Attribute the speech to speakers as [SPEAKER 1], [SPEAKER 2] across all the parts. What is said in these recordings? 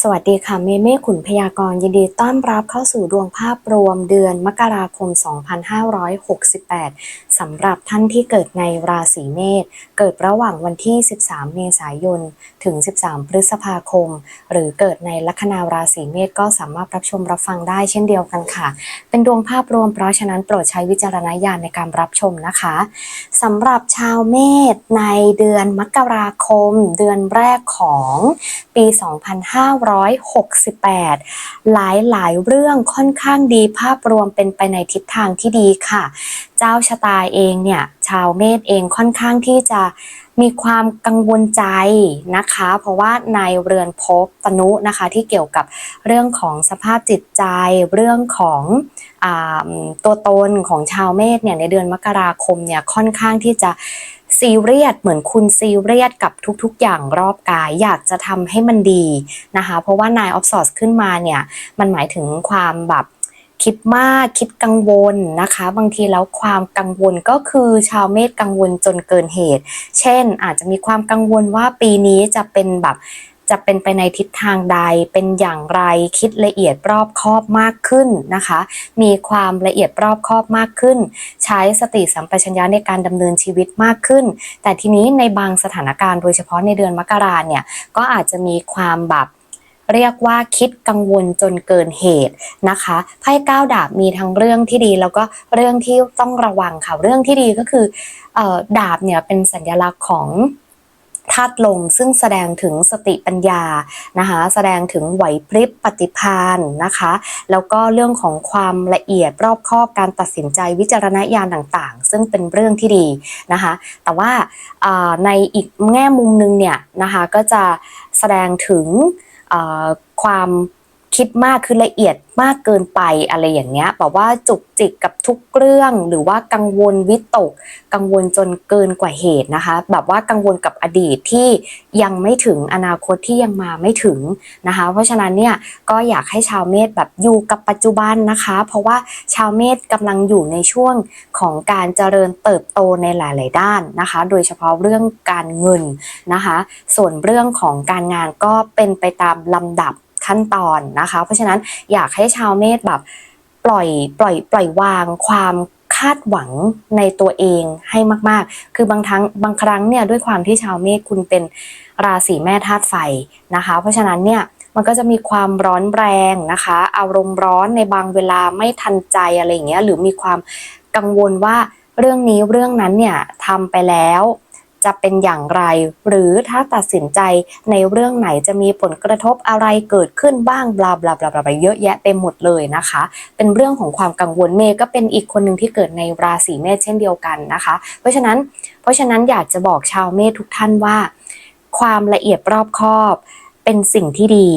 [SPEAKER 1] สวัสดีค่ะเมเม่ขุนพยากรณ์ยินดีต้อนรับเข้าสู่ดวงภาพรวมเดือนมกราคม 2568 สำหรับท่านที่เกิดในราศีเมษเกิดระหว่างวันที่ 13 เมษายน ถึง 13 พฤษภาคม หรือเกิดในลัคนาราศีเมษก็สามารถรับชมรับฟังได้เช่นเดียวกันค่ะ เป็นดวงภาพรวมเพราะฉะนั้นโปรดใช้วิจารณญาณในการรับชมนะคะสำหรับชาวเมษในเดือนมกราคม เดือนแรกของปี 256 2568 หลายหลายเรื่องค่อนข้างดีภาพรวมเป็นไปในทิศทางที่ดีค่ะ เจ้าชะตาเองเนี่ยชาวเมษเองค่อนข้างที่จะมีความกังวลใจนะคะ เพราะว่าในเรือนภพตนุนะคะที่เกี่ยวกับเรื่องของสภาพจิตใจเรื่องของอตัวตนของชาวเมษเนี่ยในเดือนมกราคมเนี่ยค่อนข้างที่จะ ซีเรียสเหมือนคุณซีเรียสกับทุกๆ อย่างรอบกายอยากจะทำให้มันดีนะคะ เพราะว่านายออฟสอสขึ้นมาเนี่ย มันหมายถึงความแบบคิดมากคิดกังวลนะคะ บางทีแล้วความกังวลก็คือชาวเมษกังวลจนเกินเหตุ เช่นอาจจะมีความกังวลว่าปีนี้จะเป็นแบบ จะเป็นไปในทิศทางใดเป็นอย่างไรคิดละเอียดรอบคอบมากขึ้นนะคะ มีความละเอียดรอบคอบมากขึ้น ใช้สติสัมปชัญญะในการดำเนินชีวิตมากขึ้น แต่ทีนี้ในบางสถานการณ์โดยเฉพาะในเดือนมกราเนี่ยก็อาจจะมีความแบบเรียกว่าคิดกังวลจนเกินเหตุนะคะไพ่ก้าวดาบมีทั้งเรื่องที่ดี แล้วก็เรื่องที่ต้องระวังค่ะ เรื่องที่ดีก็คือออดาบเนี่ยเป็นสัญลักษณ์ของ ธาตุลมซึ่งแสดงถึงสติปัญญานะคะแสดงถึงไหวพริบปฏิพานนะคะ แล้วก็เรื่องของความละเอียดรอบคอบการตัดสินใจวิจารณญาณต่างๆ ซึ่งเป็นเรื่องที่ดีนะคะ แต่ว่าในอีกแง่มุมนึงเนี่ยนะคะก็จะแสดงถึงความ คิดมากคือละเอียดมากเกินไปอะไรอย่างเงี้ยแบบว่าจุกจิกกับทุกเรื่องหรือว่ากังวลวิตก กังวลจนเกินกว่าเหตุนะคะ แบบว่ากังวลกับอดีตที่ยังไม่ถึงอนาคตที่ยังมาไม่ถึงนะคะ เพราะฉะนั้นเนี่ยก็อยากให้ชาวเมษแบบอยู่กับปัจจุบันนะคะ เพราะว่าชาวเมษกำลังอยู่ในช่วงของการเจริญเติบโตในหลาย ๆ ด้านนะคะ โดยเฉพาะเรื่องการเงินนะคะ ส่วนเรื่องของการงานก็เป็นไปตามลำดับ ขั้นตอนนะคะ เพราะฉะนั้นอยากให้ชาวเมษแบบปล่อยปล่อยปล่อยวางความคาดหวังในตัวเองให้มาก ๆ คือบางครั้งบางครั้งเนี่ยด้วยความที่ชาวเมษคุณเป็นราศีแม่ธาตุไฟนะคะ เพราะฉะนั้นเนี่ยมันก็จะมีความร้อนแรงนะคะ อารมณ์ร้อนในบางเวลาไม่ทันใจอะไรอย่างเงี้ยหรือมีความกังวลว่าเรื่องนี้เรื่องนั้นเนี่ยทำไปแล้ว จะเป็นอย่างไร หรือถ้าตัดสินใจในเรื่องไหนจะมีผลกระทบอะไรเกิดขึ้นบ้างบลาบลาบลาบลาเยอะแยะไปหมดเลยนะคะ เป็นเรื่องของความกังวลเมก็เป็นอีกคนหนึ่งที่เกิดในราศีเมษเช่นเดียวกันนะคะ เพราะฉะนั้นเพราะฉะนั้นอยากจะบอกชาวเมษทุกท่านว่า ความละเอียดรอบคอบเป็นสิ่งที่ดี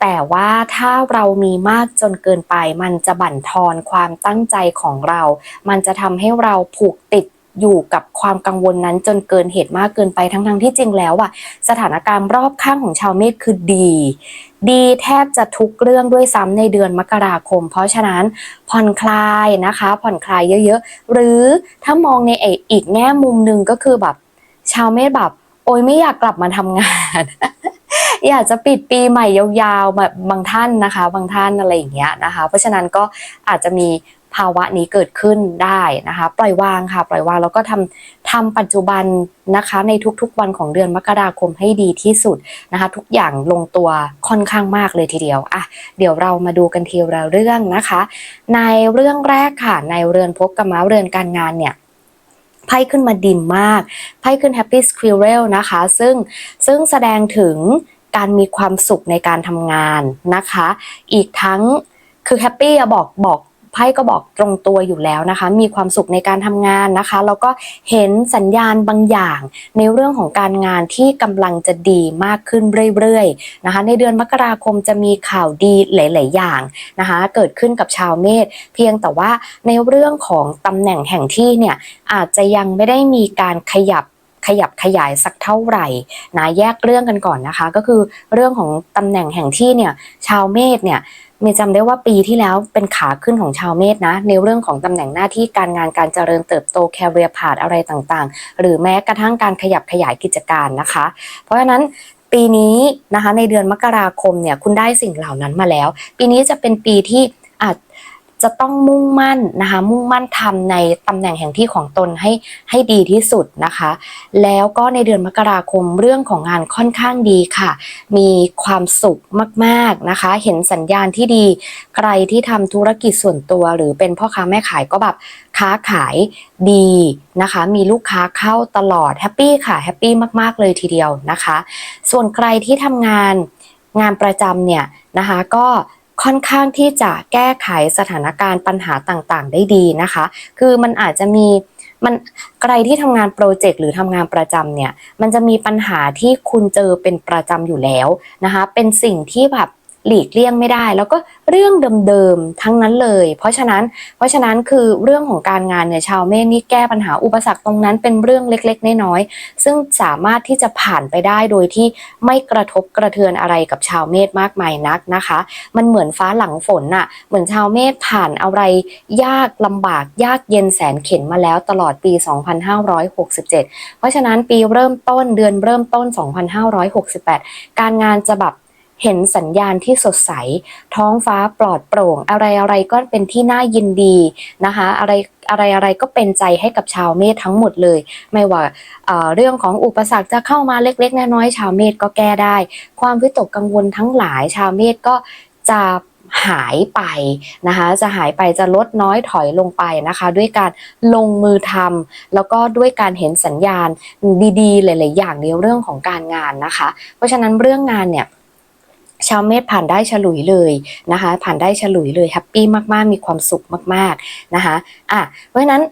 [SPEAKER 1] แต่ว่าถ้าเรามีมากจนเกินไป มันจะบั่นทอนความตั้งใจของเรา มันจะทำให้เราผูกติด อยู่กับความกังวลนั้นจนเกินเหตุมากเกินไปทั้งๆทที่จริงแล้วอะสถานการณ์รอบข้างของชาวเมษคือดี ดีแทบจะทุกเรื่องด้วยซ้ำในเดือนมกราคม เพราะฉะนั้นผ่อนคลายนะคะ ผ่อนคลายเยอะๆ หรือถ้ามองในอีกแง่มุมหนึ่งก็คือแบบ ชาวเมษแบบ โอ้ยไม่อยากกลับมาทำงานอยากจะปิดปีใหม่ยาวๆแบบบางท่านนะคะ บางท่านอะไรอย่างเงี้ยนะคะ เพราะฉะนั้นก็อาจจะมี ภาวะนี้เกิดขึ้นได้นะคะ ปล่อยวางค่ะ ปล่อยวางแล้วก็ทำทำปัจจุบันนะคะ ในทุกๆวันของเดือนมกราคมให้ดีที่สุดนะคะ ทุกอย่างลงตัวค่อนข้างมากเลยทีเดียวอะเดี๋ยวเรามาดูกันทีละเรื่องนะคะ ในเรื่องแรกค่ะ ในเรือนพบกับม้าเรือนการงานเนี่ยไพ่ขึ้นมาดิมมาก ไพ่ขึ้น Happy Squirrel นะคะ ซึ่งซึ่งแสดงถึงการมีความสุขในการทำงานนะคะ อีกทั้งคือแฮปปี้บอกบอก ไพ่ก็บอกตรงตัวอยู่แล้วนะคะ มีความสุขในการทำงานนะคะ แล้วก็เห็นสัญญาณบางอย่าง ในเรื่องของการงานที่กำลังจะดีมากขึ้นเรื่อยๆนะคะ ในเดือนมกราคมจะมีข่าวดีหลาย ๆ อย่างนะคะ เกิดขึ้นกับชาวเมษเพียงแต่ว่าในเรื่องของตำแหน่งแห่งที่เนี่ยอาจจะยังไม่ได้มีการขยับขยับขยายสักเท่าไหร่นะแยกเรื่องกันก่อนนะคะ ก็คือเรื่องของตำแหน่งแห่งที่เนี่ยชาวเมษเนี่ย เมย์จำได้ว่าปีที่แล้วเป็นขาขึ้นของชาวเมษนะ ในเรื่องของตำแหน่งหน้าที่การงานการเจริญเติบโตแคริเอร์พาดอะไรต่างๆ หรือแม้กระทั่งการขยับขยายกิจการนะคะ เพราะฉะนั้นปีนี้นะคะในเดือนมกราคมเนี่ยคุณได้สิ่งเหล่านั้นมาแล้ว ปีนี้จะเป็นปีที่อาจ จะต้องมุ่งมั่นนะคะ มุ่งมั่นทำในตำแหน่งแห่งที่ของตนให้ให้ดีที่สุดนะคะ แล้วก็ในเดือนมกราคมเรื่องของงานค่อนข้างดีค่ะ มีความสุขมากๆนะคะ เห็นสัญญาณที่ดี ใครที่ทำธุรกิจส่วนตัว หรือเป็นพ่อค้าแม่ขายก็แบบค้าขายดีนะคะ มีลูกค้าเข้าตลอดแฮปปี้ค่ะแฮปปี้มากๆเลยทีเดียวนะคะ ส่วนใครที่ทำงานงานประจำเนี่ยนะคะก็ ค่อนข้างที่จะแก้ไขสถานการณ์ปัญหาต่างๆ ได้ดีนะคะ คือมันอาจจะมีมันใครที่ทำงานโปรเจกต์หรือทำงานประจำเนี่ย มันจะมีปัญหาที่คุณเจอเป็นประจำอยู่แล้วนะคะ เป็นสิ่งที่แบบ หลีกเลี่ยงไม่ได้ แล้วก็เรื่องเดิมๆทั้งนั้นเลย เพราะฉะนั้น เพราะฉะนั้นคือเรื่องของการงานเนี่ยชาวเมษนี่แก้ปัญหาอุปสรรคตรงนั้นเป็นเรื่องเล็กๆน้อยๆซึ่งสามารถที่จะผ่านไปได้โดยที่ไม่กระทบกระเทือนอะไรกับชาวเมษมากมายนักนะคะ มันเหมือนฟ้าหลังฝนน่ะเหมือนชาวเมษผ่านอะไรยากลำบากยากเย็นแสนเข็ญมาแล้วตลอดปี 2567 เพราะฉะนั้นปีเริ่มต้นเดือนเริ่มต้น 2568 การงานจะแบบ เห็นสัญญาณที่สดใส ท้องฟ้าปลอดโปร่ง อะไรอะไรก็เป็นที่น่ายินดีนะคะอะไรอะไรอะไรก็เป็นใจให้กับชาวเมษทั้งหมดเลย ไม่ว่าเเรื่องของอุปสรรคจะเข้ามาเล็ก ๆ น้อยๆชาวเมษก็แก้ได้ ความวิตกกังวลทั้งหลายชาวเมษก็จะหายไปนะคะจะหายไปจะลดน้อยถอยลงไปนะคะ ด้วยการลงมือทำแล้วก็ด้วยการเห็นสัญญาณดีๆ หลาย ๆ อย่างในเรื่องของการงานนะคะ เพราะฉะนั้นเรื่องงานเนี่ย ชาวเมษผ่านได้ฉลุยเลยนะคะ ผ่านได้ฉลุยเลยแฮปปี้มากๆ มีความสุขมากๆนะคะอะเพราะฉะนั้น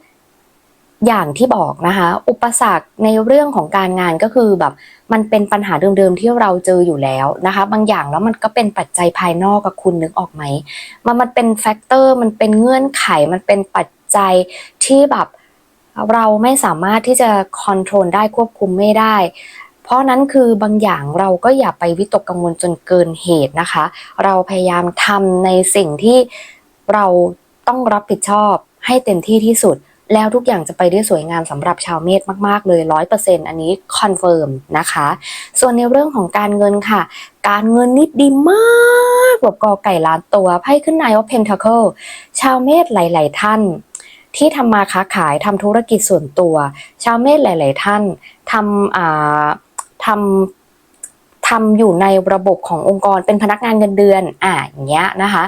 [SPEAKER 1] อย่างที่บอกนะคะ อุปสรรคในเรื่องของการงานก็คือแบบมันเป็นปัญหาเดิมๆที่เราเจออยู่แล้วนะคะ บางอย่างแล้วมันก็เป็นปัจจัยภายนอกกับคุณนึกออกไหมมันมันเป็นแฟกเตอร์มันเป็นเงื่อนไขมันเป็นปัจจัยที่แบบเราไม่สามารถที่จะคอนโทรลได้ควบคุมไม่ได้ ราะนั้นคือบางอย่างเราก็อย่าไปวิตกกังวลจนเกินเหตุนะคะ เราพยายามทำในสิ่งที่เราต้องรับผิดชอบให้เต็มที่ที่สุด แล้วทุกอย่างจะไปได้สวยงามสำหรับชาวเมษมาก ๆ เลยร้อยเปอร์เซ็นต์อันนี้คอนเฟิร์มนะคะ ส่วนในเรื่องของการเงินค่ะ การเงินนิดดีมากแบบกอไก่ล้านตัวไพ่ขึ้นนายว่าเพนท a เคิลชาวเมษหลาย ๆ ท่านที่ทำมาค้าขายทำธุรกิจส่วนตัว ชาวเมษหลาย ๆ ท่านทำอ่า ทำทำอยู่ในระบบขององค์กรเป็นพนักงานเงินเดือน อ่าอย่างเงี้ยนะคะ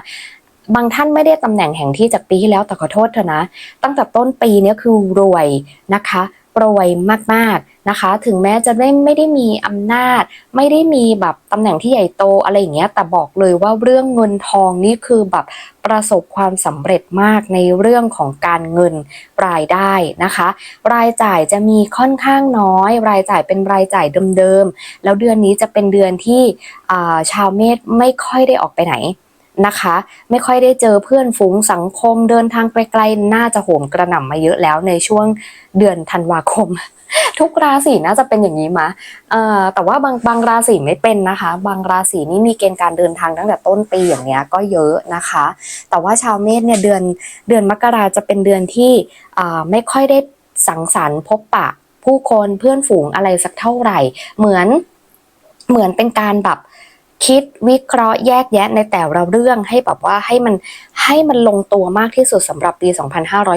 [SPEAKER 1] บางท่านไม่ได้ตำแหน่งแห่งที่จากปีที่แล้วแต่ขอโทษเถอะนะ ตั้งแต่ต้นปีเนี้ยคือรวยนะคะ รวยมากๆนะคะ ถึงแม้จะไม่ไม่ได้มีอำนาจ ไม่ได้มีแบบตำแหน่งที่ใหญ่โตอะไรอย่างเงี้ย แต่บอกเลยว่าเรื่องเงินทองนี่คือแบบประสบความสำเร็จมากในเรื่องของการเงินรายได้นะคะ รายจ่ายจะมีค่อนข้างน้อย รายจ่ายเป็นรายจ่ายเดิมๆแล้วเดือนนี้จะเป็นเดือนที่ชาวเมษไม่ค่อยได้ออกไปไหน นะคะ ไม่ค่อยได้เจอเพื่อนฝูงสังคมเดินทางไกลๆน่าจะโหมกระหน่ำมาเยอะแล้วในช่วงเดือนธันวาคม ทุกราศีน่าจะเป็นอย่างนี้มะเอ่อแต่ว่าบางบางราศีไม่เป็นนะคะ บางราศีนี่มีเกณฑ์การเดินทางตั้งแต่ต้นปีอย่างเงี้ยก็เยอะนะคะ แต่ว่าชาวเมษเนี่ยเดือนเดือนมกราจะเป็นเดือนที่ไม่ค่อยได้สังสรรค์พบปะผู้คนเพื่อนฝูงอะไรสักเท่าไหร่ เหมือนเหมือนเป็นการแบบ คิดวิเคราะห์แยกแยะในแต่ละเรื่องให้แบบว่าให้มันให้มันลงตัวมากที่สุดสำหรับปี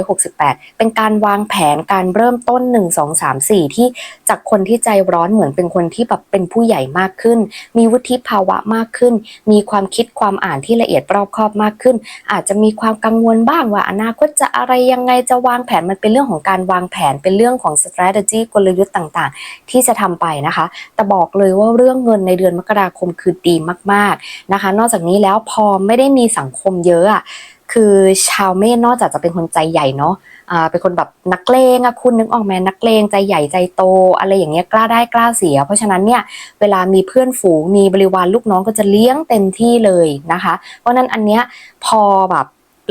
[SPEAKER 1] 2568 เป็นการวางแผนการเริ่มต้น 1 2 3 4 ที่จากคนที่ใจร้อนเหมือนเป็นคนที่แบบเป็นผู้ใหญ่มากขึ้น มีวุฒิภาวะมากขึ้น มีความคิดความอ่านที่ละเอียดรอบคอบมากขึ้น อาจจะมีความกังวลบ้างว่าอนาคตจะอะไรยังไงจะวางแผนมันเป็นเรื่องของการวางแผนเป็นเรื่องของ strategy กลยุทธ์ต่างๆ ที่จะทำไปนะคะ แต่บอกเลยว่าเรื่องเงินในเดือนมกราคมคือดีมาก ๆนะคะ นอกจากนี้แล้วพอไม่ได้มีสังคมเยอะอะคือชาวเมษนอกจากจะเป็นคนใจใหญ่เนาะอ่าเป็นคนแบบนักเลงอะคุณนึกออกไหมนักเลงใจใหญ่ใจโต อะไรอย่างเงี้ยกล้าได้กล้าเสีย เพราะฉะนั้นเนี่ยเวลามีเพื่อนฝูงมีบริวารลูกน้องก็จะเลี้ยงเต็มที่เลยนะคะ เพราะนั้นอันเนี้ยพอแบบ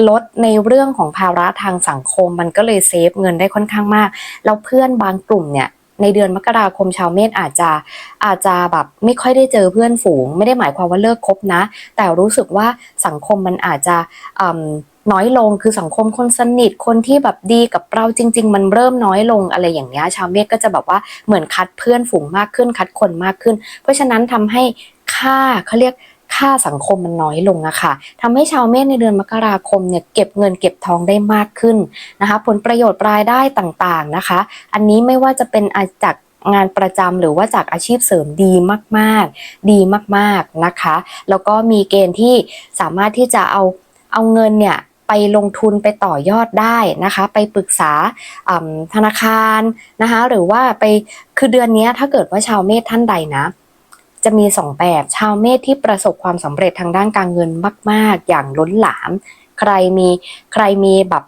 [SPEAKER 1] ลดในเรื่องของภาระทางสังคมมันก็เลยเซฟเงินได้ค่อนข้างมาก แล้วเพื่อนบางกลุ่มเนี่ย ในเดือนมกราคมชาวเมษอาจจะอาจจะแบบไม่ค่อยได้เจอเพื่อนฝูง ไม่ได้หมายความว่าเลิกคบนะ แต่รู้สึกว่าสังคมมันอาจจะน้อยลงคือสังคมคนสนิทคนที่แบบดีกับเราจริง ๆ มันเริ่มน้อยลงอะไรอย่างเงี้ยชาวเมษก็จะแบบว่าเหมือนคัดเพื่อนฝูงมากขึ้นคัดคนมากขึ้น เพราะฉะนั้นทำให้ค่าเขาเรียก ค่าสังคมมันน้อยลงอะค่ะทำให้ชาวเมษในเดือนมกราคมเนี่ยเก็บเงินเก็บทองได้มากขึ้นนะคะ ผลประโยชน์รายได้ต่างๆนะคะ อันนี้ไม่ว่าจะเป็นอาจากงานประจำหรือว่าจากอาชีพเสริมดีมากๆ ดีมากๆนะคะ แล้วก็มีเกณฑ์ที่สามารถที่จะเอาเอาเงินเนี่ยไปลงทุนไปต่อยอดได้นะคะ ไปปรึกษาอืมธนาคารนะคะ หรือว่าไปคือเดือนนี้ถ้าเกิดว่าชาวเมษท่านใดนะ จะมีสองแบบ ชาวเมษที่ประสบความสำเร็จทางด้านการเงินมาก ๆ อย่างล้นหลาม ใครมีใครมีแบบ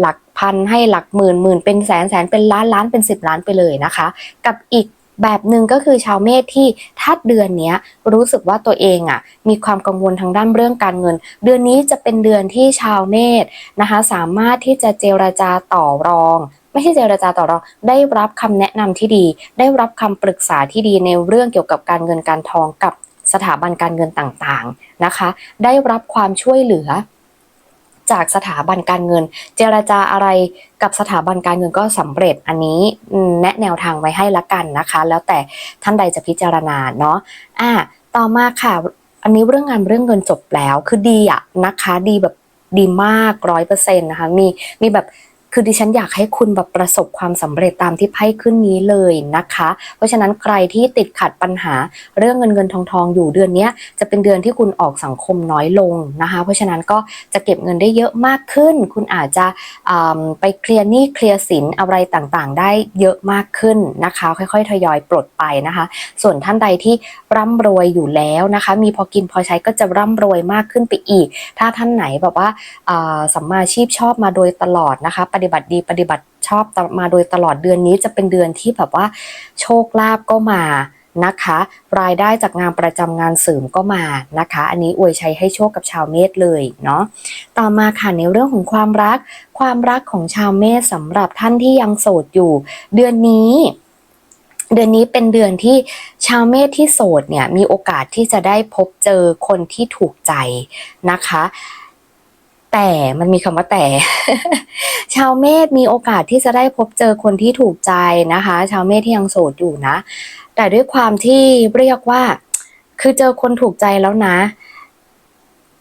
[SPEAKER 1] หลักพันให้หลักหมื่นหมื่นเป็นแสนแสนเป็นล้านล้านเป็นสิบล้านไปเลยนะคะ กับอีกแบบหนึ่งก็คือชาวเมษที่ถ้าเดือนนี้รู้สึกว่าตัวเองอะมีความกังวลทางด้านเรื่องการเงิน เดือนนี้จะเป็นเดือนที่ชาวเมษนะคะ สามารถที่จะเจรจาต่อรอง ไม่ใช่เจรจาต่อรองได้รับคำแนะนำที่ดี ได้รับคำปรึกษาที่ดีในเรื่องเกี่ยวกับการเงินการทองกับสถาบันการเงินต่างๆนะคะ ได้รับความช่วยเหลือจากสถาบันการเงิน เจรจาอะไรกับสถาบันการเงินก็สำเร็จอันนี้แนะแนวทางไว้ให้ละกันนะคะ แล้วแต่ท่านใดจะพิจารณาเนาะอะต่อมาค่ะ อันนี้เรื่องงานเรื่องเงินจบแล้วคือดีอะนะคะ ดีแบบดีมากร้อยเปอร์เซ็นต์นะคะ มีมีแบบ คือดิฉันอยากให้คุณแบบประสบความสำเร็จตามที่ไพ่ขึ้นนี้เลยนะคะ เพราะฉะนั้นใครที่ติดขัดปัญหาเรื่องเงินเงินทองทองอยู่เดือนนี้จะเป็นเดือนที่คุณออกสังคมน้อยลงนะคะ เพราะฉะนั้นก็จะเก็บเงินได้เยอะมากขึ้น คุณอาจจะไปเคลียร์หนี้เคลียร์สินอะไรต่างๆ ได้เยอะมากขึ้นนะคะ ค่อยๆ ทยอยปลดไปนะคะ ส่วนท่านใดที่ร่ำรวยอยู่แล้วนะคะ มีพอกินพอใช้ก็จะร่ำรวยมากขึ้นไปอีก ถ้าท่านไหนแบบว่าสัมมาอาชีพชอบมาโดยตลอดนะคะปฏิบัติดีปฏิบัติชอบมาโดยตลอดเดือนนี้จะเป็นเดือนที่แบบว่าโชคลาภก็มานะคะ รายได้จากงานประจำงานเสริมก็มานะคะ อันนี้อวยชัยให้โชคกับชาวเมษเลยเนาะต่อมาค่ะในเรื่องของความรัก ความรักของชาวเมษสำหรับท่านที่ยังโสดอยู่ เดือนนี้เดือนนี้เป็นเดือนที่ชาวเมษที่โสดเนี่ยมีโอกาสที่จะได้พบเจอคนที่ถูกใจนะคะ แต่มันมีคำว่าแต่ ชาวเมษมีโอกาสที่จะได้พบเจอคนที่ถูกใจนะคะ ชาวเมษที่ยังโสดอยู่นะ แต่ด้วยความที่เรียกว่า คือเจอคนถูกใจแล้วนะ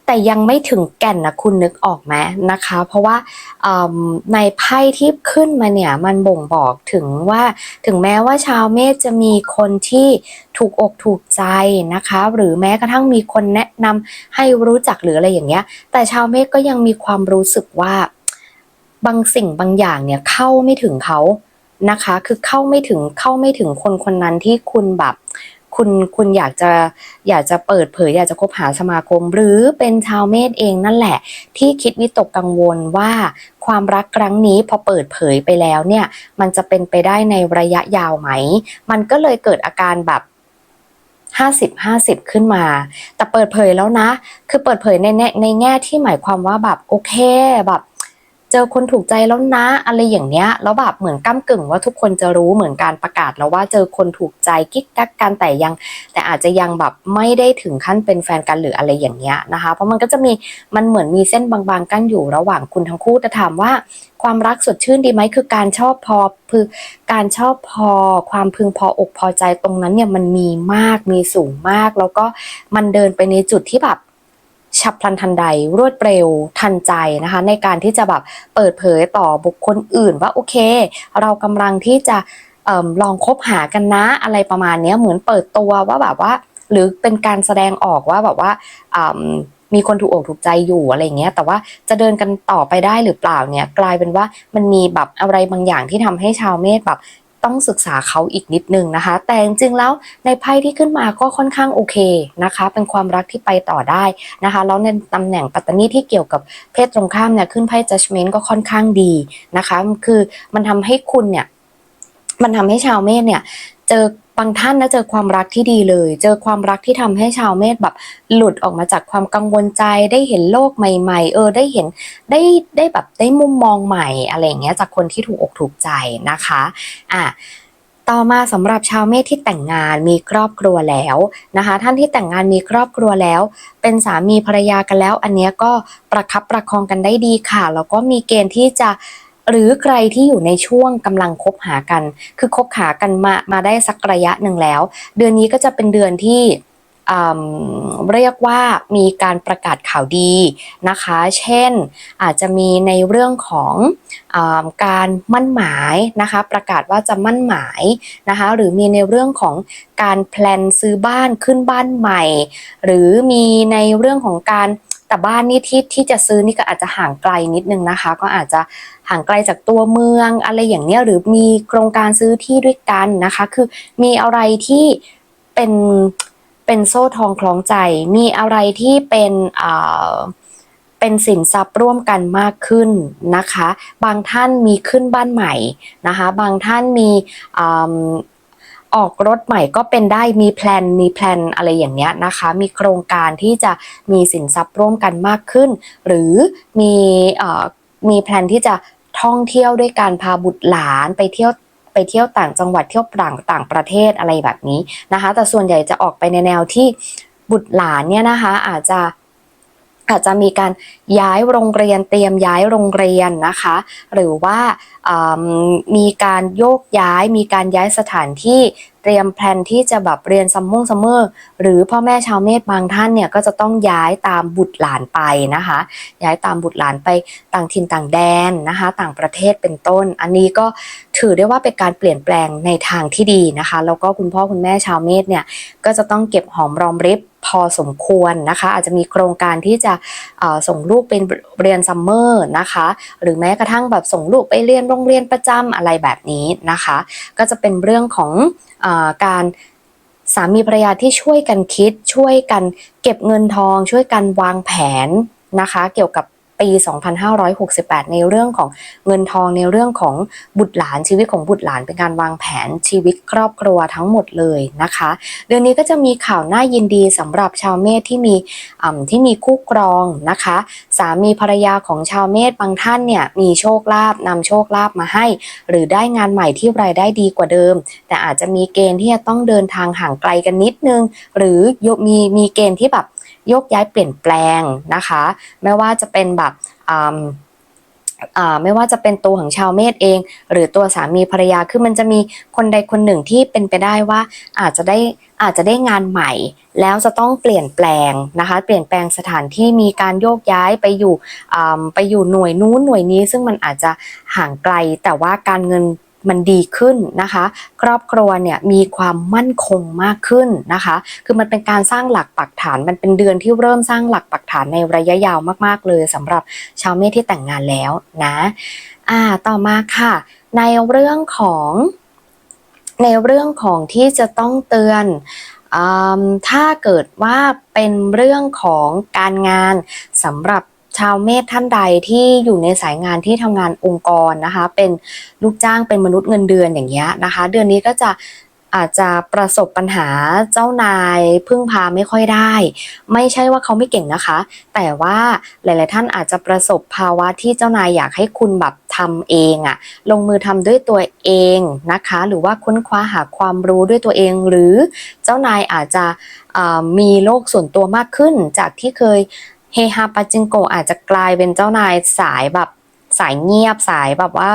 [SPEAKER 1] แต่ยังไม่ถึงแก่นนะคุณนึกออกไหมนะคะ เพราะว่าในไพ่ที่ขึ้นมาเนี่ยมันบ่งบอกถึงว่าถึงแม้ว่าชาวเมษจะมีคนที่ถูกอกถูกใจนะคะ หรือแม้กระทั่งมีคนแนะนำให้รู้จักหรืออะไรอย่างเงี้ย แต่ชาวเมษก็ยังมีความรู้สึกว่าบางสิ่งบางอย่างเนี่ยเข้าไม่ถึงเขานะคะ คือเข้าไม่ถึงเข้าไม่ถึงคนคนนั้นที่คุณแบบ คุณคุณอยากจะอยากจะเปิดเผยอยากจะคบหาสมาคม หรือเป็นชาวเมษเองนั่นแหละ ที่คิดวิตกกังวลว่าความรักครั้งนี้พอเปิดเผยไปแล้วเนี่ยมันจะเป็นไปได้ในระยะยาวไหม มันก็เลยเกิดอาการแบบ50 50 ขึ้นมา แต่เปิดเผยแล้วนะ คือเปิดเผยในแง่ในแง่ที่หมายความว่าแบบโอเคแบบ เจอคนถูกใจแล้วนะอะไรอย่างเนี้ยแล้วแบบเหมือนก้ากึ่งว่าทุกคนจะรู้เหมือนการประกาศแล้วว่าเจอคนถูกใจกิ๊กกักกันแต่ยัง แต่อาจจะยังแบบไม่ได้ถึงขั้นเป็นแฟนกันหรืออะไรอย่างเงี้ยนะคะ เพราะมันก็จะมีมันเหมือนมีเส้นบางๆ กั้นอยู่ระหว่างคุณทั้งคู่แต่ถามว่าความรักสดชื่นดีไหมคือการชอบพอคือการชอบพอความพึงพออกพอใจตรงนั้นเนี่ยมันมีมากมีสูงมาก แล้วก็มันเดินไปในจุดที่แบบ ฉับพลันทันใดรวดเร็วทันใจนะคะ ในการที่จะแบบเปิดเผยต่อบุคคลอื่นว่าโอเค เรากำลังที่จะเอลองคบหากันนะอะไรประมาณนี้เหมือนเปิดตัวว่าแบบว่า หรือเป็นการแสดงออกว่าแบบว่ามีคนถูกอกถูกใจอยู่อะไรเงี้ย แต่ว่าจะเดินกันต่อไปได้หรือเปล่าเนี่ย กลายเป็นว่ามันมีแบบอะไรบางอย่างที่ทำให้ชาวเมษแบบ ต้องศึกษาเขาอีกนิดนึงนะคะ แต่จริงๆแล้วในไพ่ที่ขึ้นมาก็ค่อนข้างโอเคนะคะ เป็นความรักที่ไปต่อได้นะคะแล้วในตำแหน่งปัตตานีที่เกี่ยวกับเพศตรงข้ามเนี่ยขึ้นไพ่ judgment ก็ค่อนข้างดีนะคะ คือมันทำให้คุณเนี่ยมันทำให้ชาวเมษเนี่ยเจอ บางท่านนะเจอความรักที่ดีเลย เจอความรักที่ทำให้ชาวเมษแบบหลุดออกมาจากความกังวลใจได้เห็นโลกใหม่ ๆ เออได้เห็นได้ได้แบบได้มุมมองใหม่อะไรอย่างเงี้ยจากคนที่ถูกอกถูกใจนะคะอะต่อมาสำหรับชาวเมษที่แต่งงานมีครอบครัวแล้วนะคะ ท่านที่แต่งงานมีครอบครัวแล้ว เป็นสามีภรรยากันแล้ว อันเนี้ยก็ประคับประคองกันได้ดีค่ะแล้วก็มีเกณฑ์ที่จะ หรือใครที่อยู่ในช่วงกำลังคบหากัน คือคบหากันมามาได้สักระยะหนึ่งแล้ว เดือนนี้ก็จะเป็นเดือนที่เรียกว่ามีการประกาศข่าวดีนะคะ เช่นอาจจะมีในเรื่องของอการมั่นหมายนะคะ ประกาศว่าจะมั่นหมายนะคะ หรือมีในเรื่องของการแพลนซื้อบ้านขึ้นบ้านใหม่ หรือมีในเรื่องของการ แต่บ้านนี่ที่ที่จะซื้อนี่ก็อาจจะห่างไกลนิดนึงนะคะ ก็อาจจะห่างไกลจากตัวเมืองอะไรอย่างเนี้ยหรือมีโครงการซื้อที่ด้วยกันนะคะ คือมีอะไรที่เป็นเป็นโซ่ทองคล้องใจ มีอะไรที่เป็นอ่าเป็นสินทรัพย์ร่วมกันมากขึ้นนะคะ บางท่านมีขึ้นบ้านใหม่นะคะ บางท่านมี อออกรถใหม่ก็เป็นได้มีแพลนมีแพลนอะไรอย่างเงี้ยนะคะ มีโครงการที่จะมีสินทรัพย์ร่วมกันมากขึ้น หรือมีเอ่อมีแพลนที่จะท่องเที่ยวด้วยการพาบุตรหลานไปเที่ยวไปเที่ยวต่างจังหวัดเที่ยวต่างต่างประเทศอะไรแบบนี้นะคะ แต่ส่วนใหญ่จะออกไปในแนวที่บุตรหลานเนี่ยนะคะอาจจะ อาจจะมีการย้ายโรงเรียนเตรียมย้ายโรงเรียนนะคะ หรือว่ามมีการโยกย้าย มีการย้ายสถานที่เตรียมแพลนที่จะแบบเรียนซัมมงซัมเมอร์หรือพ่อแม่ชาวเมษบางท่านเนี่ยก็จะต้องย้ายตามบุตรหลานไปนะคะ ย้ายตามบุตรหลานไปต่างถิ่นต่างแดนนะคะ ต่างประเทศเป็นต้น อันนี้ก็ถือได้ว่าเป็นการเปลี่ยนแปลงในทางที่ดีนะคะ แล้วก็คุณพ่อคุณแม่ชาวเมษเนี่ยก็จะต้องเก็บหอมรอมริบ พอสมควรนะคะ อาจจะมีโครงการที่จะส่งลูกเป็นเรียนซัมเมอร์นะคะ หรือแม้กระทั่งแบบส่งลูกไปเรียนโรงเรียนประจำอะไรแบบนี้นะคะ ก็จะเป็นเรื่องของอการสามีภรรยาที่ช่วยกันคิดช่วยกันเก็บเงินทอง ช่วยกันวางแผนนะคะ เกี่ยวกับ ปี 2568 ในเรื่องของเงินทองในเรื่องของบุตรหลานชีวิตของบุตรหลานเป็นการวางแผนชีวิตครอบครัวทั้งหมดเลยนะคะ เดือนนี้ก็จะมีข่าวน่ายินดีสำหรับชาวเมษที่มีที่มีคู่ครองนะคะ สามีภรรยาของชาวเมษบางท่านเนี่ยมีโชคลาภนำโชคลาภมาให้ หรือได้งานใหม่ที่รายได้ดีกว่าเดิม แต่อาจจะมีเกณฑ์ที่จะต้องเดินทางห่างไกลกันนิดนึง หรือมีมีเกณฑ์ที่แบบ โยกย้ายเปลี่ยนแปลงนะคะ ไม่ว่าจะเป็นแบบอ่าไม่ว่าจะเป็นตัวของชาวเมษเอง หรือตัวสามีภรรยาคือมันจะมีคนใดคนหนึ่งที่เป็นไปได้ว่าอาจจะได้อาจจะได้งานใหม่ แล้วจะต้องเปลี่ยนแปลงนะคะ เปลี่ยนแปลงสถานที่มีการโยกย้ายไปอยู่อ่าไปอยู่หน่วยนู้นหน่วยนี้ ซึ่งมันอาจจะห่างไกลแต่ว่าการเงิน มันดีขึ้นนะคะ ครอบครัวเนี่ยมีความมั่นคงมากขึ้นนะคะ คือมันเป็นการสร้างหลักปักฐานมันเป็นเดือนที่เริ่มสร้างหลักปักฐานในระยะยาวมากๆเลยสำหรับชาวเมษที่แต่งงานแล้วนะอ่าต่อมาค่ะ ในเรื่องของในเรื่องของที่จะต้องเตือนอถ้าเกิดว่าเป็นเรื่องของการงานสำหรับ ชาวเมษท่านใดที่อยู่ในสายงานที่ทำงานองค์กรนะคะ เป็นลูกจ้างเป็นมนุษย์เงินเดือนอย่างเงี้ยนะคะ เดือนนี้ก็จะอาจจะประสบปัญหาเจ้านายพึ่งพาไม่ค่อยได้ ไม่ใช่ว่าเขาไม่เก่งนะคะ แต่ว่าหลาย ๆ ท่านอาจจะประสบภาวะที่เจ้านายอยากให้คุณแบบทำเองอะลงมือทำด้วยตัวเองนะคะ หรือว่าค้นคว้าหาความรู้ด้วยตัวเอง หรือเจ้านายอาจจะมีโลกส่วนตัวมากขึ้นจากที่เคย เฮฮาปาจิงโกอาจจะกลายเป็นเจ้านายสายแบบสายเงียบสายแบบว่า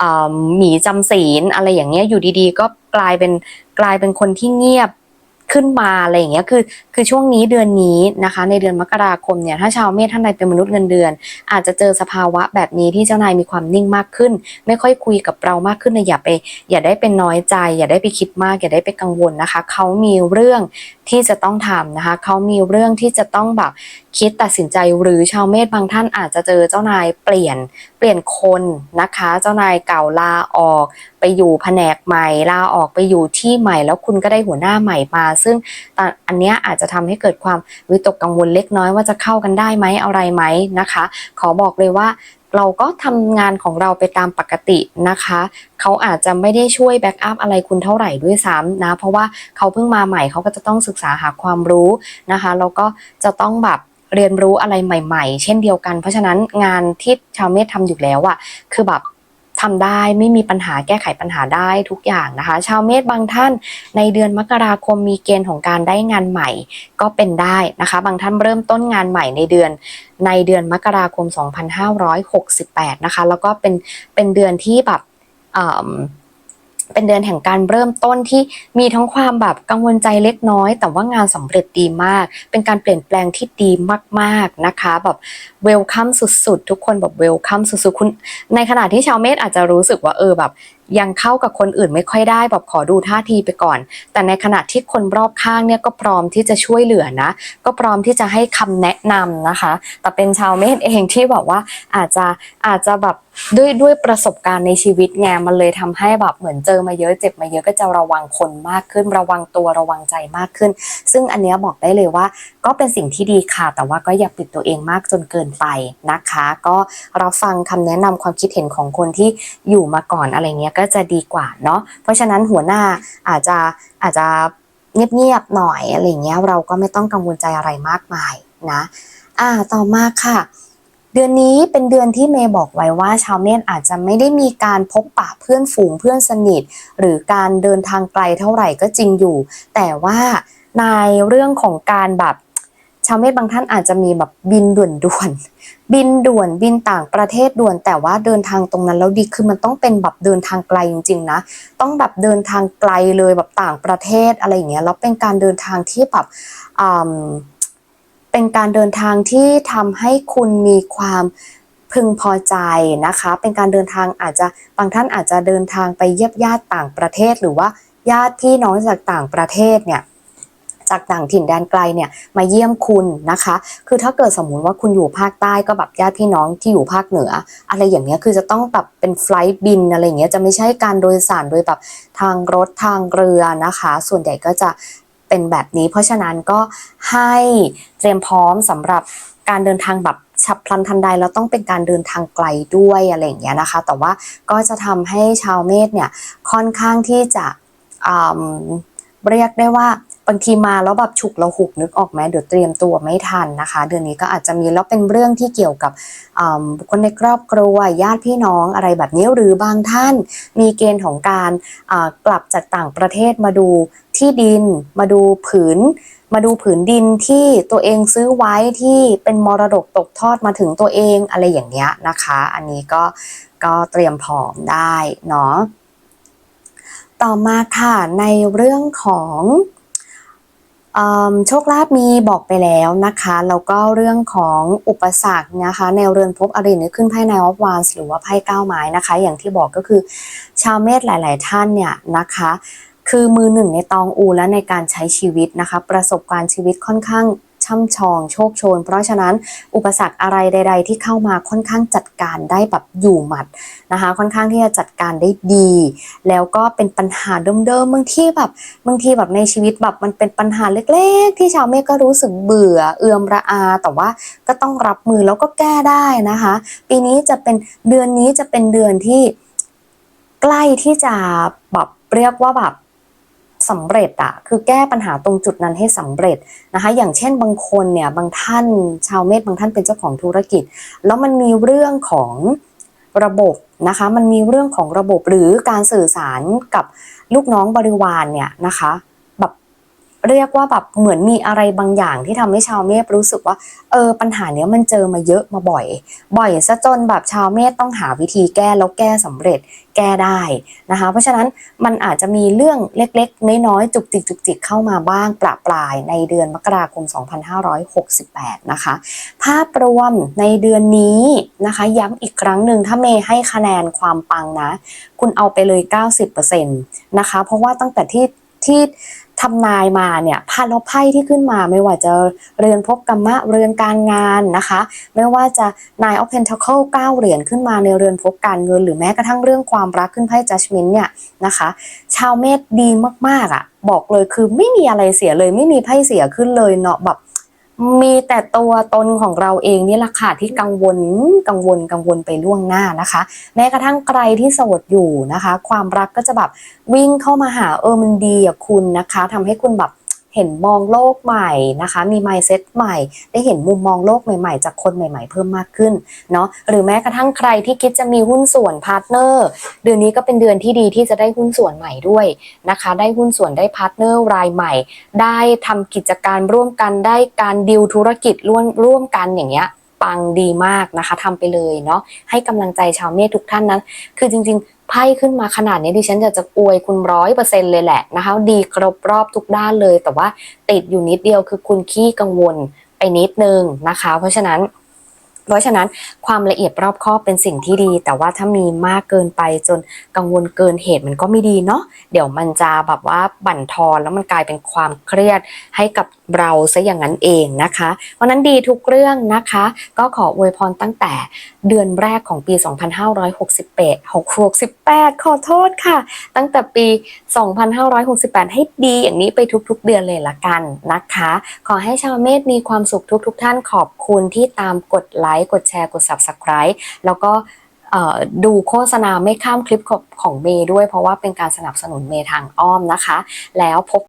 [SPEAKER 1] อ่าหมีจำศีลอะไรอย่างเงี้ยอยู่ดีๆ ก็กลายเป็นกลายเป็นคนที่เงียบขึ้นมาอะไรอย่างเงี้ยคือ คือช่วงนี้เดือนนี้นะคะ ในเดือนมกราคมเนี่ยถ้าชาวเมษท่านใดเป็นมนุษย์เงินเดือน อาจจะเจอสภาวะแบบนี้ที่เจ้านายมีความนิ่งมากขึ้น ไม่ค่อยคุยกับเรามากขึ้นนะอย่าไป อย่าได้เป็นน้อยใจ อย่าได้ไปคิดมาก อย่าได้ไปกังวลนะคะ เขามีเรื่องที่จะต้องทำนะคะ เขามีเรื่องที่จะต้องแบบคิดตัดสินใจหรือชาวเมษบางท่านอาจจะเจอเจ้านายเปลี่ยนเปลี่ยนคนนะคะ เจ้านายเก่าลาออก ไปอยู่แผนกใหม่ลาออกไปอยู่ที่ใหม่ แล้วคุณก็ได้หัวหน้าใหม่มา ซึ่งตอนอันนี้อาจจะทำให้เกิดความวิตกกังวลเล็กน้อยว่าจะเข้ากันได้ไหมอะไรไหมนะคะ ขอบอกเลยว่าเราก็ทำงานของเราไปตามปกตินะคะ เขาอาจจะไม่ได้ช่วยแบ็กอัพอะไรคุณเท่าไหร่ด้วยซ้ำนะ เพราะว่าเขาเพิ่งมาใหม่เขาก็จะต้องศึกษาหาความรู้นะคะ แล้วก็จะต้องแบบเรียนรู้อะไรใหม่ ๆ เช่นเดียวกัน เพราะฉะนั้นงานที่ชาวเมธทำอยู่แล้วอะคือแบบ ทำได้ไม่มีปัญหาแก้ไขปัญหาได้ทุกอย่างนะคะ ชาวเมษบางท่านในเดือนมกราคมมีเกณฑ์ของการได้งานใหม่ก็เป็นได้นะคะ บางท่านเริ่มต้นงานใหม่ในเดือนในเดือนมกราคม 2568 นะคะ แล้วก็เป็นเป็นเดือนที่แบบอ่า เป็นเดือนแห่งการเริ่มต้นที่มีทั้งความแบบกังวลใจเล็กน้อย แต่ว่างานสำเร็จดีมาก เป็นการเปลี่ยนแปลงที่ดีมากๆนะคะ แบบเวลคัมสุดๆ ทุกคนแบบเวลคัมสุดๆคุณในขณะที่ชาวเมษอาจจะรู้สึกว่าเออแบบยังเข้ากับคนอื่นไม่ค่อยได้แบบขอดูท่าทีไปก่อน แต่ในขณะที่คนรอบข้างเนี่ยก็พร้อมที่จะช่วยเหลือนะ ก็พร้อมที่จะให้คำแนะนำนะคะ แต่เป็นชาวเมษเองที่แบบว่าอาจจะอาจจะแบบด้วยด้วยประสบการณ์ในชีวิตไงมันเลยทำให้แบบเหมือนเจอมาเยอะเจ็บมาเยอะก็จะระวังคนมากขึ้น ระวังตัวระวังใจมากขึ้น ซึ่งอันเนี้ยบอกได้เลยว่า ก็เป็นสิ่งที่ดีค่ะ แต่ว่าก็อย่าปิดตัวเองมากจนเกินไปนะคะ ก็เราฟังคำแนะนำความคิดเห็นของคนที่อยู่มาก่อนอะไรเงี้ยก็จะดีกว่าเนาะเพราะฉะนั้นหัวหน้าอาจจะอาจจะเงียบๆหน่อยอะไรเงี้ยเราก็ไม่ต้องกังวลใจอะไรมากมายนะอ่าต่อมาค่ะ เดือนนี้เป็นเดือนที่เมย์บอกไว้ว่า ชาวเมษอาจจะไม่ได้มีการพบปะเพื่อนฝูงเพื่อนสนิท หรือการเดินทางไกลเท่าไหร่ก็จริงอยู่ แต่ว่าในเรื่องของการแบบ ชาวเมษบางท่านอาจจะมีแบบบินด่วนด่วนบินด่วนบินต่างประเทศด่วน แต่ว่าเดินทางตรงนั้นแล้วดีคือมันต้องเป็นแบบเดินทางไกลจริงๆนะ ต้องแบบเดินทางไกลเลยแบบต่างประเทศอะไรอย่างเงี้ยแล้วเป็นการเดินทางที่แบบอืมเป็นการเดินทางที่ทำให้คุณมีความพึงพอใจนะคะ เป็นการเดินทางอาจจะบางท่านอาจจะเดินทางไปเยี่ยมญาติต่างประเทศหรือว่าญาติพี่น้องจากต่างประเทศเนี่ย จากต่างถิ่นแดนไกลเนี่ยมาเยี่ยมคุณนะคะ คือถ้าเกิดสมมุติว่าคุณอยู่ภาคใต้ก็แบบญาติพี่น้องที่อยู่ภาคเหนือ อะไรอย่างเงี้ยคือจะต้องแบบเป็นไฟล์บินอะไรเงี้ยจะไม่ใช่การโดยสารโดยแบบทางรถทางเรือนะคะ ส่วนใหญ่ก็จะเป็นแบบนี้ เพราะฉะนั้นก็ให้เตรียมพร้อมสำหรับการเดินทางแบบฉับพลันทันใดแล้วต้องเป็นการเดินทางไกลด้วยอะไรอย่างเงี้ยนะคะ แต่ว่าก็จะทำให้ชาวเมษเนี่ยค่อนข้างที่จะเรียกได้ว่า บางทีมาแล้วแบบฉุกเราหุกนึกออกไหมเดี๋ยวเตรียมตัวไม่ทันนะคะ เดือนนี้ก็อาจจะมีแล้วเป็นเรื่องที่เกี่ยวกับบุคคลในครอบครัวญาติพี่น้องอะไรแบบนี้หรือบางท่านมีเกณฑ์ของการกลับจากต่างประเทศมาดูที่ดิน มาดูผืน มาดูผืนดินที่ตัวเองซื้อไว้ที่เป็นมรดกตกทอดมาถึงตัวเองอะไรอย่างเงี้ยนะคะ อันนี้ก็ก็เตรียมพร้อมได้เนาะต่อมาค่ะในเรื่องของ โชคลาภมีบอกไปแล้วนะคะแล้วก็เรื่องของอุปสรรคนะคะแนวเรือนภพอรินี่ขึ้นไพ่นวออฟวานหรือว่าไพ่เก้าไม้นะคะ อย่างที่บอกก็คือชาวเมษหลาย ๆ ท่านเนี่ยนะคะ คือมือหนึ่งในตองอูและในการใช้ชีวิตนะคะ ประสบการณ์ชีวิตค่อนข้าง ช่ำชองโชคโชน เพราะฉะนั้นอุปสรรคอะไรใด ๆ ที่เข้ามาค่อนข้างจัดการได้แบบอยู่หมัดนะคะ ค่อนข้างที่จะจัดการได้ดี แล้วก็เป็นปัญหาเดิมๆบางที่แบบบางทีแบบในชีวิตแบบมันเป็นปัญหาเล็ก ๆ ที่ชาวเมฆก็รู้สึกเบื่อเอื่อมระอา แต่ว่าก็ต้องรับมือแล้วก็แก้ได้นะคะ ปีนี้จะเป็นเดือนนี้จะเป็นเดือนที่ใกล้ที่จะแบบเรียกว่าแบบ สำเร็จอะคือแก้ปัญหาตรงจุดนั้นให้สำเร็จนะคะอย่างเช่นบางคนเนี่ยบางท่านชาวเมธบางท่านเป็นเจ้าของธุรกิจ แล้วมันมีเรื่องของระบบนะคะมันมีเรื่องของระบบหรือการสื่อสารกับลูกน้องบริวารเนี่ยนะคะ เรียกว่าแบบเหมือนมีอะไรบางอย่างที่ทำให้ชาวเมษรู้สึกว่าเออปัญหาเนี้ยมันเจอมาเยอะมาบ่อย บ่อยซะจนแบบชาวเมษต้องหาวิธีแก้แล้วแก้สำเร็จแก้ได้นะคะ เพราะฉะนั้นมันอาจจะมีเรื่องเล็กๆ น้อยๆ จุกจิกจุกจิกเข้ามาบ้างประปรายในเดือนมกราคม 2568 นะคะ ภาพรวมในเดือนนี้นะคะ ย้ำอีกครั้งหนึ่งถ้าเมย์ให้คะแนนความปังนะ คุณเอาไปเลย 90%นะคะ เพราะว่าตั้งแต่ที่ที่ ทำนายมาเนี่ยพาแล้วไพ่ที่ขึ้นมาไม่ว่าจะเรือนภพกรรมะเรือนการงานนะคะ ไม่ว่าจะ Nine of Pentacle 9เหรียญขึ้นมาในเรือนภพการเงิน หรือแม้กระทั่งเรื่องความรักขึ้นไพ่ Judgment เนี่ยนะคะ ชาวเมษดีมากๆอะ บอกเลยคือไม่มีอะไรเสียเลยไม่มีไพ่เสียขึ้นเลยเนาะแบบ มีแต่ตัวตนของเราเองนี่แหละค่ะที่กังวลกังวลกังวลไปล่วงหน้านะคะ แม้กระทั่งใครที่โสดอยู่นะคะ ความรักก็จะแบบวิ่งเข้ามาหาเออมันดีอะคุณนะคะทำให้คุณแบบ เห็นมองโลกใหม่นะคะ มี mindset ใหม่ ได้เห็นมุมมองโลกใหม่ๆ จากคนใหม่ ๆ เพิ่มมากขึ้นเนาะหรือแม้กระทั่งใครที่คิดจะมีหุ้นส่วนพาร์ทเนอร์เดือนนี้ก็เป็นเดือนที่ดีที่จะได้หุ้นส่วนใหม่ด้วยนะคะ ได้หุ้นส่วนได้พาร์ทเนอร์รายใหม่ ได้ทำกิจการร่วมกันได้การดิวธุรกิจร่วมร่วมกันอย่างเงี้ยปังดีมากนะคะทำไปเลยเนาะให้กำลังใจชาวเมษทุกท่านนั้น คือจริงๆ ไพ่ขึ้นมาขนาดนี้ดิฉันจะจะอวยคุณร้อยเปอร์เซ็นเลยแหละนะคะ ดีครบรอบทุกด้านเลย แต่ว่าติดอยู่นิดเดียวคือคุณขี้กังวลไปนิดนึงนะคะ เพราะฉะนั้น เพราะฉะนั้นความละเอียดรอบคอบเป็นสิ่งที่ดี แต่ว่าถ้ามีมากเกินไปจนกังวลเกินเหตุมันก็ไม่ดีเนาะเดี๋ยวมันจะแบบว่าบั่นทอนแล้วมันกลายเป็นความเครียดให้กับเราซะอย่างนั้นเองนะคะเพราะนั้นดีทุกเรื่องนะคะ ก็ขออวยพรตั้งแต่เดือนแรกของปี 2568 68 ขอโทษค่ะ ตั้งแต่ปี 2568 ให้ดีอย่างนี้ไปทุกๆ เดือนเลยละกันนะคะ ขอให้ชาวเมษมีความสุขทุกๆ ท่านขอบคุณที่ตามกดไลค์กดแชร์ กด Subscribe แล้วก็ดูโฆษณาไม่ข้ามคลิปของของเมย์ด้วยเพราะว่าเป็นการสนับสนุนเมย์ทางอ้อมนะคะ แล้วพบ